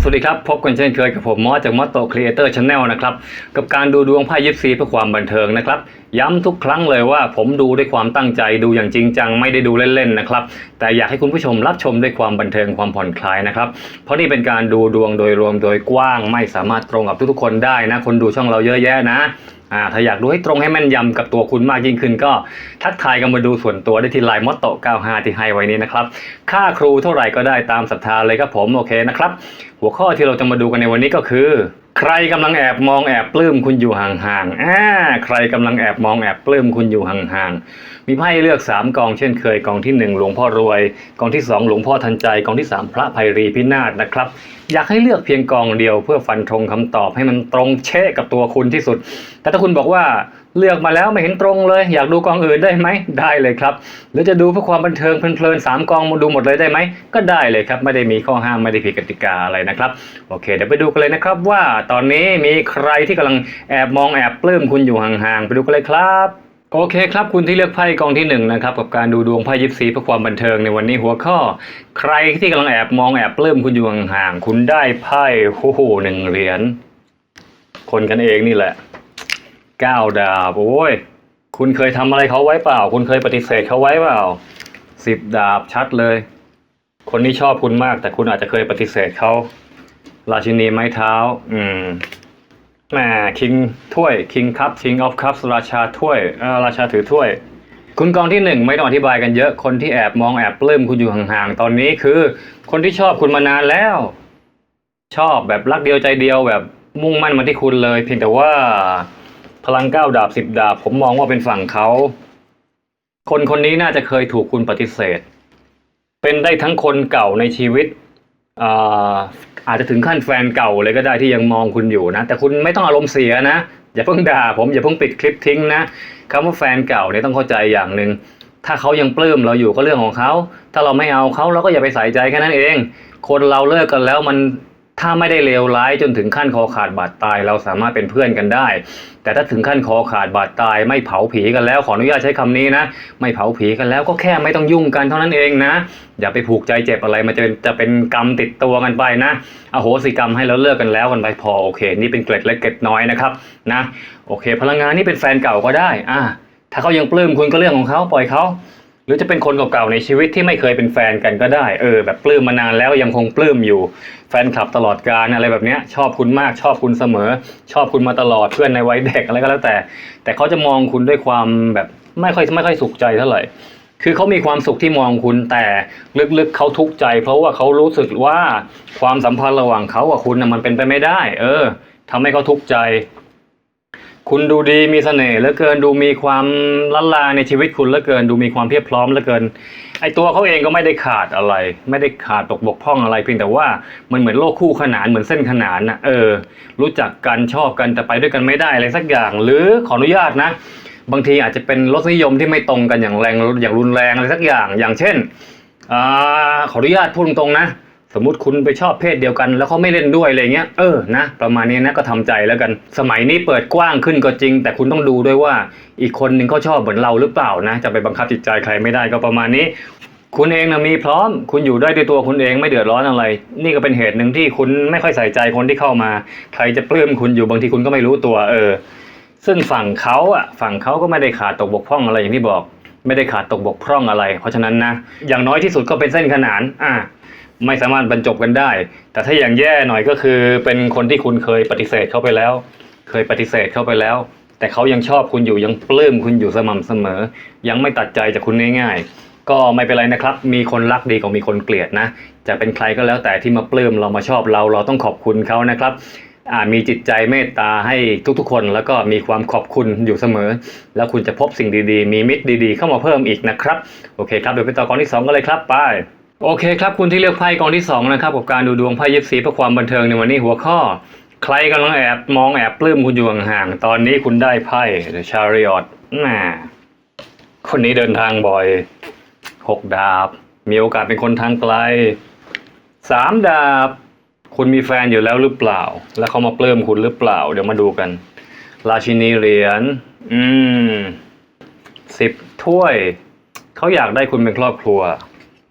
สวัสดีครับ พบกันเช่นเคยกับผมมอสจากมอสโตครีเอเตอร์ชาแนลนะครับ กับการดูดวงไพ่ยิปซีเพื่อความบันเทิงนะครับ ย้ำทุกครั้งเลยว่าผมดูด้วยความตั้งใจดูอย่างจริงจังไม่ได้ดูเล่นๆนะครับ แต่อยากให้คุณผู้ชมรับชมด้วยความบันเทิงความผ่อนคลายนะครับ เพราะนี่เป็นการดูดวงโดยรวมโดยกว้างไม่สามารถตรงกับทุกๆคนได้นะ คนดูช่องเราเยอะแยะนะ อ่าถ้าอยากดูให้ตรงให้แม่นยำกับตัวคุณมากยิ่งขึ้นก็ทักทายกันมาดูส่วนตัวได้ที่ไลน์มอตโต95 ที่ให้ไว้นี้นะครับ ค่าครูเท่าไหร่ก็ได้ตามศรัทธาเลยครับผมโอเคนะครับ หัวข้อที่เราจะมาดูกันในวันนี้ก็คือ ใครกำลังแอบมองแอบปลื้มคุณอยู่ห่างๆอ่าใครกำลังแอบมองแอบปลื้มคุณอยู่ห่างๆ มีไพ่เลือก 3 กองเช่นเคยกองที่ 1 หลวงพ่อรวย กองที่ 2 หลวงพ่อทันใจ กองที่ 3 พระภัยรีพินาศนะครับ อยากให้เลือกเพียงกองเดียวเพื่อฟันธงคำตอบให้มันตรงเชะกับตัวคุณที่สุด แต่ถ้าคุณบอกว่า เลือกมาแล้วไม่เห็นตรงเลย อยากดูกองอื่นได้ไหมได้เลยครับ หรือจะดูเพื่อความบันเทิงเพลินๆสามกองมาดูหมดเลยได้ไหมก็ได้เลยครับ ไม่ได้มีข้อห้ามไม่ได้ผิดกติกาอะไรนะครับ โอเค เดี๋ยวไปดูกันเลยนะครับว่าตอนนี้มีใครที่กำลังแอบมองแอบปลื้มคุณอยู่ห่างๆไปดูกันเลยครับโอเคครับคุณที่เลือกไพ่กองที่หนึ่งนะครับกับการดูดวงไพ่ยิปซีเพื่อความบันเทิงในวันนี้หัวข้อ ใครที่กำลังแอบมองแอบปลื้มคุณอยู่ห่างๆคุณได้ไพ่โอ้โหหนึ่งเหรียญคนกันเองนี่แหละ เก้าดาบ โอ้ย คุณเคยทำอะไรเขาไว้เปล่า คุณเคยปฏิเสธเขาไว้เปล่าสิบดาบชัดเลย คนนี้ชอบคุณมาก แต่คุณอาจจะเคยปฏิเสธเขาราชินีไม้เท้า อืมแหมคิงถ้วยคิงคัพคิงออฟคัพราชาถ้วยอ่อราชาถือถ้วย คุณกองที่หนึ่งไม่ต้องอธิบายกันเยอะคนที่แอบมองแอบปลื้มคุณอยู่ห่างๆตอนนี้คือ คนที่ชอบคุณมานานแล้ว ชอบแบบรักเดียวใจเดียวแบบมุ่งมั่นมาที่คุณเลย เพียงแต่ว่า พลังเก้าดาบสิบดาบ ผมมองว่าเป็นฝั่งเขา คนคนนี้น่าจะเคยถูกคุณปฏิเสธ เป็นได้ทั้งคนเก่าในชีวิตอาอาจจะถึงขั้นแฟนเก่าเลยก็ได้ที่ยังมองคุณอยู่นะ แต่คุณไม่ต้องอารมณ์เสียนะ อย่าเพิ่งด่าผมอย่าเพิ่งปิดคลิปทิ้งนะคำว่าแฟนเก่าเนี่ยต้องเข้าใจอย่างหนึ่งถ้าเขายังปลื้มเราอยู่ก็เรื่องของเขา ถ้าเราไม่เอาเขาเราก็อย่าไปใส่ใจแค่นั้นเอง คนเราเลิกกันแล้วมัน ถ้าไม่ได้เลวร้ายจนถึงขั้นคอขาดบาดตาย เราสามารถเป็นเพื่อนกันได้ แต่ถ้าถึงขั้นคอขาดบาดตาย ไม่เผาผีกันแล้วขออนุญาตใช้คำนี้นะ ไม่เผาผีกันแล้วก็แค่ไม่ต้องยุ่งกันเท่านั้นเองนะ อย่าไปผูกใจเจ็บอะไรมันจะเป็นจะเป็นกรรมติดตัวกันไปนะอโหสิกรรมให้แล้วเลิกกันแล้วกันไปพอโอเค นี่เป็นเกล็ดเล็กเกล็ดน้อยนะครับนะโอเค พลังงานนี่เป็นแฟนเก่าก็ได้อ่าถ้าเขายังปลื้มคุณก็เรื่องของเขาปล่อยเขา หรือจะเป็นคนเก่าๆในชีวิตที่ไม่เคยเป็นแฟนกันก็ได้ เออ แบบปลื้มมานานแล้วยังคงปลื้มอยู่ แฟนคลับตลอดกาลอะไรแบบเนี้ยชอบคุณมากชอบคุณเสมอ ชอบคุณมาตลอดเพื่อนในวัยเด็กอะไรก็แล้วแต่ แต่เขาจะมองคุณด้วยความแบบไม่ค่อยไม่ค่อยสุขใจเท่าไหร่ คือเขามีความสุขที่มองคุณแต่ลึกๆเขาทุกข์ใจ เพราะว่าเขารู้สึกว่าความสัมพันธ์ระหว่างเขากับคุณนะมันเป็นไปไม่ได้ เออทำให้เขาทุกข์ใจ คุณดูดีมีเสน่ห์เหลือเกินดูมีความล้นลาในชีวิตคุณเหลือเกิน ดูมีความเพียบพร้อมเหลือเกิน ไอตัวเขาเองก็ไม่ได้ขาดอะไร ไม่ได้ขาดตกบกพร่องอะไร เพียงแต่ว่ามันเหมือนโลกคู่ขนานเหมือนเส้นขนานนะเออ รู้จักกันชอบกันแต่ไปด้วยกันไม่ได้อะไรสักอย่าง หรือขออนุญาตนะ บางทีอาจจะเป็นรสนิยมที่ไม่ตรงกันอย่างแรงอย่างรุนแรงอะไรสักอย่าง อย่างเช่นอ่าขออนุญาตพูดตรงๆนะ สมมติคุณไปชอบเพศเดียวกัน แล้วเขาไม่เล่นด้วยอะไรเงี้ยเออนะ ประมาณนี้นะก็ทำใจแล้วกัน สมัยนี้เปิดกว้างขึ้นก็จริง แต่คุณต้องดูด้วยว่า อีกคนหนึ่งเขาชอบเหมือนเราหรือเปล่านะ จะไปบังคับจิตใจใครไม่ได้ก็ประมาณนี้ คุณเองนะมีพร้อม คุณอยู่ได้ด้วยตัวคุณเองไม่เดือดร้อนอะไร นี่ก็เป็นเหตุหนึ่งที่คุณไม่ค่อยใส่ใจคนที่เข้ามา ใครจะปลื้มคุณอยู่บางทีคุณก็ไม่รู้ตัวเออ ซึ่งฝั่งเขาอะฝั่งเขาก็ไม่ได้ขาดตกบกพร่องอะไรอย่างที่บอก ไม่ได้ขาดตกบกพร่องอะไร เพราะฉะนั้นนะอย่างน้อยที่สุดก็เป็นเส้นขนานอะ ไม่สามารถบรรจบกันได้ แต่ถ้าอย่างแย่หน่อยก็คือ เป็นคนที่คุณเคยปฏิเสธเขาไปแล้ว เคยปฏิเสธเขาไปแล้ว แต่เขายังชอบคุณอยู่ยังปลื้มคุณอยู่สม่ำเสมอ ยังไม่ตัดใจจากคุณง่ายๆ ก็ไม่เป็นไรนะครับ มีคนรักดีกว่ามีคนเกลียดนะ จะเป็นใครก็แล้วแต่ที่มาปลื้มเรามาชอบเราเราต้องขอบคุณเขานะครับอ่ามีจิตใจเมตตาให้ทุกๆ คน แล้วก็มีความขอบคุณอยู่เสมอ แล้วคุณจะพบสิ่งดีๆ มีมิตรดีๆ เข้ามาเพิ่มอีกนะครับ โอเคครับเดี๋ยวไปต่อกองที่สองกันเลยครับไป โอเคครับคุณที่เลือกไพ่กองที่2นะครับกับการดูดวงไพ่ยิปซีเพื่อความบันเทิงในวันนี้หัวข้อ ใครกำลังแอบมองแอบปลื้มคุณอยู่ห่างๆตอนนี้คุณได้ไพ่ The Chariot น่าคนนี้เดินทางบ่อยหกดาบ มีโอกาสเป็นคนทางไกลสามดาบ คุณมีแฟนอยู่แล้วหรือเปล่า แล้วเขามาปลื้มคุณหรือเปล่า เดี๋ยวมาดูกัน ราชินีเหรียญอืมสิบถ้วย เขาอยากได้คุณเป็นครอบครัว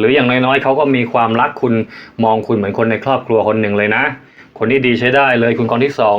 หรืออย่างน้อยๆเขาก็มีความรักคุณมองคุณเหมือนคนในครอบครัวคนหนึ่งเลยนะ คนที่ดีใช้ได้เลยคุณกองที่สอง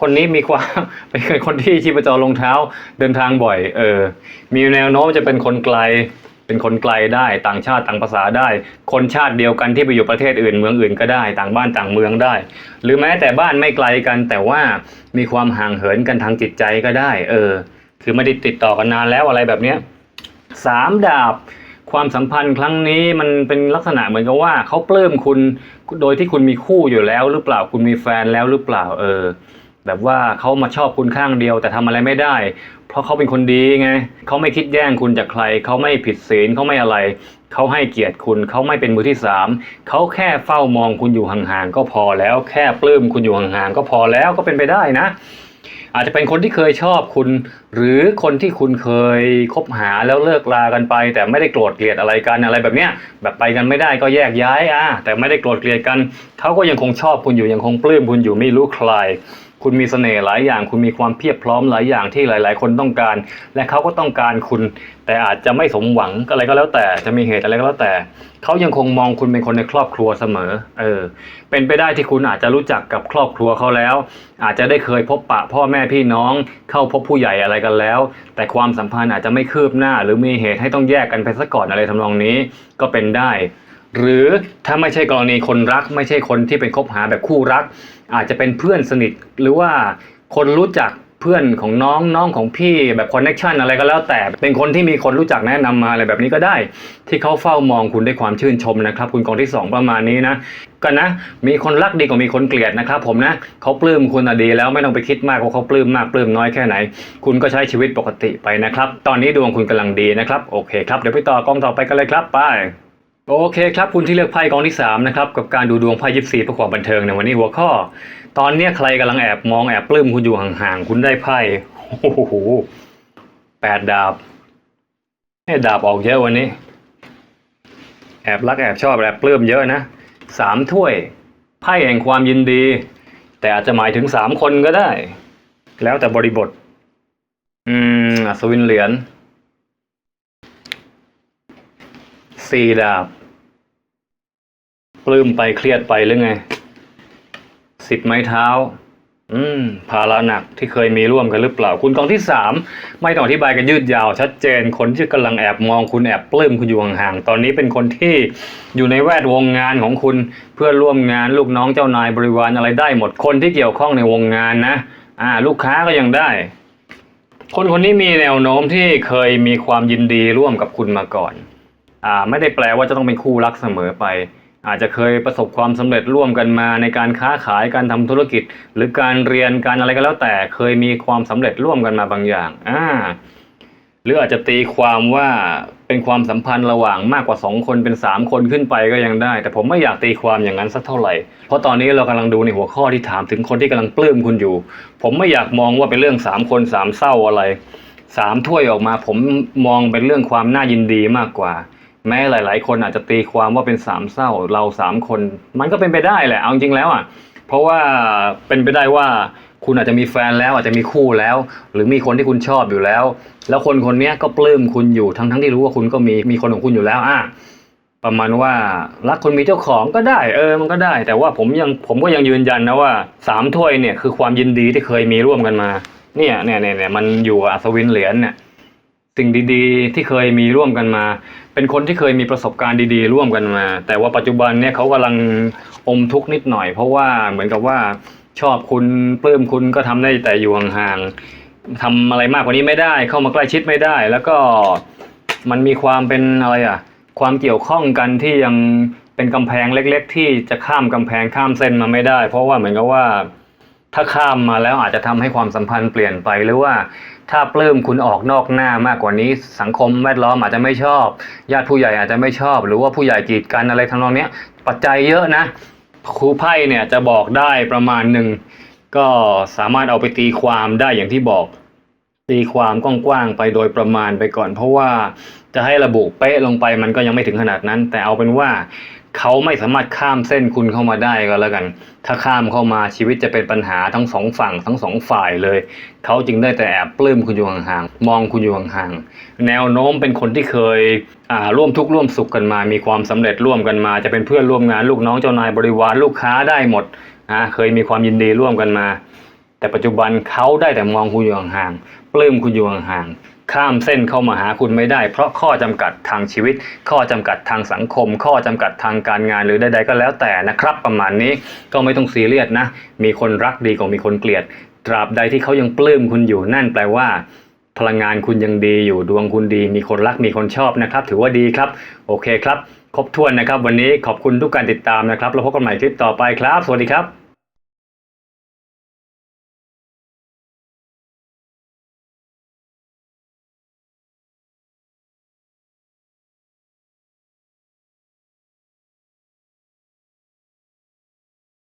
คนนี้มีความเป็นคนที่ชีพจรลงเท้าเดินทางบ่อย เออ มีแนวโน้มจะเป็นคนไกล เป็นคนไกลได้ต่างชาติต่างภาษาได้ คนชาติเดียวกันที่ไปอยู่ประเทศอื่นเมืองอื่นก็ได้ ต่างบ้านต่างเมืองได้ หรือแม้แต่บ้านไม่ไกลกันแต่ว่ามีความห่างเหินกันทางจิตใจก็ได้ เออ คือไม่ได้ติดต่อกันนานแล้วอะไรแบบเนี้ยสามดาบ ความสัมพันธ์ครั้งนี้มันเป็นลักษณะเหมือนกับว่าเขาปลื้มคุณโดยที่คุณมีคู่อยู่แล้ว หรือเปล่าคุณมีแฟนแล้วหรือเปล่าเออ แบบว่าเขามาชอบคุณข้างเดียว แต่ทำอะไรไม่ได้ เพราะเขาเป็นคนดีไงเขาไม่คิดแย่งคุณจากใครเขาไม่ผิดศีลเขาไม่อะไรเขาให้เกียรติคุณเขาไม่เป็นมือที่สามเขาแค่เฝ้ามองคุณอยู่ห่างๆก็พอแล้ว แค่ปลื้มคุณอยู่ห่างๆก็พอแล้วก็เป็นไปได้นะ อาจจะเป็นคนที่เคยชอบคุณ หรือคนที่คุณเคยคบหาแล้วเลิกลากันไป แต่ไม่ได้โกรธเกลียดอะไรกันอะไรแบบเนี้ยแบบไปกันไม่ได้ก็แยกย้ายอะแต่ไม่ได้โกรธเกลียดกันเขาก็ยังคงชอบคุณอยู่ยังคงปลื้มคุณอยู่ไม่รู้ใคร คุณมีเสน่ห์หลายอย่าง คุณมีความเพียบพร้อมหลายอย่างที่หลาย ๆ คนต้องการ และเขาก็ต้องการคุณ แต่อาจจะไม่สมหวังอะไรก็แล้วแต่จะมีเหตุอะไรก็แล้วแต่เขายังคงมองคุณเป็นคนในครอบครัวเสมอ เออ เป็นไปได้ที่คุณอาจจะรู้จักกับครอบครัวเขาแล้ว อาจจะได้เคยพบปะพ่อแม่พี่น้องเข้าพบผู้ใหญ่อะไรกันแล้ว แต่ความสัมพันธ์อาจจะไม่คืบหน้า หรือมีเหตุให้ต้องแยกกันไปซะก่อนอะไรทำนองนี้ ก็เป็นได้ หรือถ้าไม่ใช่กรณีคนรัก ไม่ใช่คนที่เป็นคบหาแบบคู่รัก อาจจะเป็นเพื่อนสนิทหรือว่าคนรู้จักเพื่อนของน้องน้องของพี่แบบคอนเนคชันอะไรก็แล้วแต่เป็นคนที่มีคนรู้จักแนะนำมาอะไรแบบนี้ก็ได้ ที่เขาเฝ้ามองคุณด้วยความชื่นชมนะครับ คุณกองที่สองประมาณนี้นะก็นะ มีคนรักดีกว่ามีคนเกลียดนะครับ ผมนะเขาปลื้มคุณอะดีแล้วไม่ต้องไปคิดมากว่าเขาปลื้มมากปลื้มน้อยแค่ไหน คุณก็ใช้ชีวิตปกติไปนะครับ ตอนนี้ดวงคุณกำลังดีนะครับโอเคครับเดี๋ยวไปต่อกองต่อไปกันเลยครับไป โอเคครับคุณที่เลือกไพ่กองที่ 3 นะครับ กับการดูดวงไพ่ยิปซีเพื่อความบันเทิงในวันนี้หัวข้อ ตอนเนี้ใครกำลังแอบมองแอบปลื้มคุณอยู่ห่างๆ คุณได้ไพ่โอ้โหแปดดาบให้ดาบออกเยอะวันนี้ แอบรักแอบชอบแอบปลื้มเยอะนะสามถ้วยไพ่แห่งความยินดี แต่อาจจะหมายถึงสามคนก็ได้ แล้วแต่บริบท อืมอัศวินเหรียญ สี่ดาบ ปลื้มไปเครียดไปหรือไง สิบไม้เท้า อืม ภาระหนักที่เคยมีร่วมกันหรือเปล่า คุณกองที่สามไม่ต้องอธิบายกันยืดยาว ชัดเจน คนที่กำลังแอบมองคุณแอบปลื้มคุณอยู่ห่างๆ ตอนนี้เป็นคนที่อยู่ในแวดวงงานของคุณเพื่อร่วมงานลูกน้องเจ้านายบริวารอะไรได้หมดคนที่เกี่ยวข้องในวงงานนะ อ่า ลูกค้าก็ยังได้คนคนนี้มีแนวโน้มที่เคยมีความยินดีร่วมกับคุณมาก่อน ไม่ได้แปลว่าจะต้องเป็นคู่รักเสมอไป อาจจะเคยประสบความสำเร็จร่วมกันมาในการค้าขายการทำธุรกิจ หรือการเรียนการอะไรก็แล้วแต่เคยมีความสำเร็จร่วมกันมาบางอย่างอ่าหรืออาจจะตีความว่าเป็นความสัมพันธ์ระหว่างมากกว่าสองคนเป็นสามคนขึ้นไปก็ยังได้ แต่ผมไม่อยากตีความอย่างนั้นสักเท่าไหร่ เพราะตอนนี้เรากำลังดูในหัวข้อที่ถามถึงคนที่กำลังปลื้มคุณอยู่ ผมไม่อยากมองว่าเป็นเรื่องสามคนสามเศร้าอะไรสามถ้วยออกมา ผมมองเป็นเรื่องความน่ายินดีมากกว่า แม้หลาย ๆ คนอาจจะตีความว่าเป็นสามเศร้าเราสามคน มันก็เป็นไปได้แหละเอาจริงแล้วอะเพราะว่าเป็นไปได้ว่าคุณอาจจะมีแฟนแล้วอาจจะมีคู่แล้ว หรือมีคนที่คุณชอบอยู่แล้ว แล้วคนคนนี้ก็ปลื้มคุณอยู่ทั้งทั้งที่รู้ว่าคุณก็มีมีคนของคุณอยู่แล้วอะประมาณว่ารักคนมีเจ้าของก็ได้เออมันก็ได้ แต่ว่าผมยังผมก็ยังยืนยันนะว่าสามถ้วยเนี่ยคือความยินดีที่เคยมีร่วมกันมาเนี่ยเนี่ยเนี่ยเนี่ยมันอยู่กับอัศวินเหรียญเนี่ย สิ่งดีๆ ที่เคยมีร่วมกันมา เป็นคนที่เคยมีประสบการณ์ดีๆ ร่วมกันมา แต่ว่าปัจจุบันเนี่ยเขากำลังอมทุกข์นิดหน่อย เพราะว่าเหมือนกับว่าชอบคุณปลื้มคุณก็ทำได้แต่อยู่ห่างๆทำอะไรมากกว่านี้ไม่ได้ เข้ามาใกล้ชิดไม่ได้ แล้วก็มันมีความเป็นอะไรอะความเกี่ยวข้องกันที่ยังเป็นกำแพงเล็ก ๆ ที่จะข้ามกำแพงข้ามเส้นมาไม่ได้ เพราะว่าเหมือนกับว่า ถ้าข้ามมาแล้วอาจจะทำให้ความสัมพันธ์เปลี่ยนไปหรือว่าถ้าปลื้มคุณออกนอกหน้ามากกว่านี้ สังคมแวดล้อมอาจจะไม่ชอบ ญาติผู้ใหญ่อาจจะไม่ชอบ หรือว่าผู้ใหญ่กีดกันอะไรทำนองเนี้ยปัจจัยเยอะนะครูไพ่เนี่ยจะบอกได้ประมาณหนึ่งก็สามารถเอาไปตีความได้อย่างที่บอก ตีความกว้างๆไปโดยประมาณไปก่อน เพราะว่าจะให้ระบุเป๊ะลงไปมันก็ยังไม่ถึงขนาดนั้น แต่เอาเป็นว่า เขาไม่สามารถข้ามเส้นคุณเข้ามาได้ก็แล้วกัน ถ้าข้ามเข้ามาชีวิตจะเป็นปัญหาทั้งสองฝั่งทั้งสองฝ่ายเลย เขาจึงได้แต่แอบปลื้มคุณอยู่ห่างๆ มองคุณอยู่ห่างๆ แนวโน้มเป็นคนที่เคยอ่าร่วมทุกข์ร่วมสุขกันมา มีความสำเร็จร่วมกันมา จะเป็นเพื่อนร่วมงานลูกน้องเจ้านายบริวารลูกค้าได้หมดนะเคยมีความยินดีร่วมกันมา แต่ปัจจุบันเขาได้แต่มองคุณอยู่ห่างๆ ปลื้มคุณอยู่ห่างๆ ข้ามเส้นเข้ามาหาคุณไม่ได้ เพราะข้อจำกัดทางชีวิต ข้อจำกัดทางสังคม ข้อจำกัดทางการงานหรือใดๆก็แล้วแต่นะครับ ประมาณนี้ก็ไม่ต้องซีเรียสนะ มีคนรักดีกว่ามีคนเกลียด ตราบใดที่เขายังปลื้มคุณอยู่นั่นแปลว่าพลังงานคุณยังดีอยู่ดวงคุณดี มีคนรักมีคนชอบนะครับ ถือว่าดีครับ โอเคครับ ครบถ้วนนะครับ วันนี้ขอบคุณทุกการติดตามนะครับ แล้วพบกันใหม่คลิปต่อไปครับ สวัสดีครับ